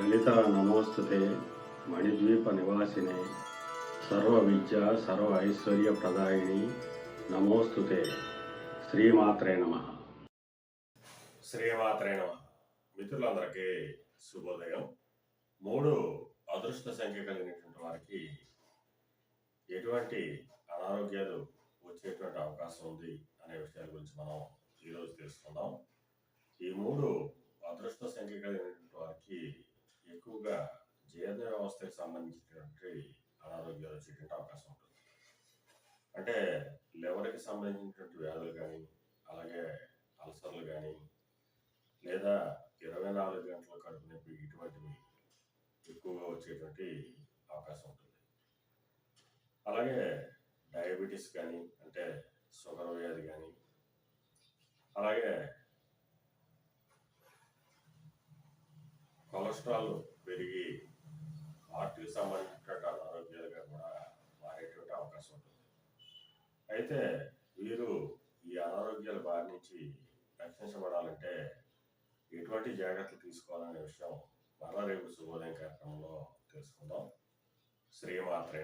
లలిత నమోస్తుతే మణిద్వీప నివాసినే. సర్వ విద్య సర్వ ఐశ్వర్య ప్రదాయిని నమోస్తుతే. శ్రీమాత్రే నమ. శ్రీమాత్రే నమ. మిత్రులందరికీ శుభోదయం. మూడు అదృష్ట సంఖ్య కలిగినటువంటి వారికి ఎటువంటి అనారోగ్యాలు వచ్చేటువంటి అవకాశం ఉంది అనే విషయాల గురించి మనం ఈరోజు తెలుసుకుందాం. ఈ మూడు అదృష్ట సంఖ్య కలిగినటువంటి వారికి ఎక్కువగా జీర్ణ సంబంధించినటువంటి అనారోగ్యాలు వచ్చేటువంటి అవకాశం ఉంటుంది. అంటే లివర్కి సంబంధించినటువంటి వ్యాధులు కానీ అలాగే అల్సర్లు కానీ లేదా ఇరవై నాలుగు గంటల కడుపు నొప్పి ఇటువంటివి ఎక్కువగా వచ్చేటువంటి అవకాశం ఉంటుంది. అలాగే డయాబెటీస్ కానీ అంటే షుగర్ వ్యాధి కానీ అలాగే కొలెస్ట్రాల్ పెరిగి సంబంధించిన సంబంధించినటువంటి అనారోగ్యాలుగా కూడా మారేటువంటి అవకాశం ఉంటుంది అయితే వీరు ఈ అనారోగ్యాల బారి నుంచి రక్షించబడాలంటే ఎటువంటి జాగ్రత్తలు తీసుకోవాలనే విషయం మరలా రేపు శుభోదయం కార్యక్రమంలో తెలుసుకుందాం. శ్రీమాత్రే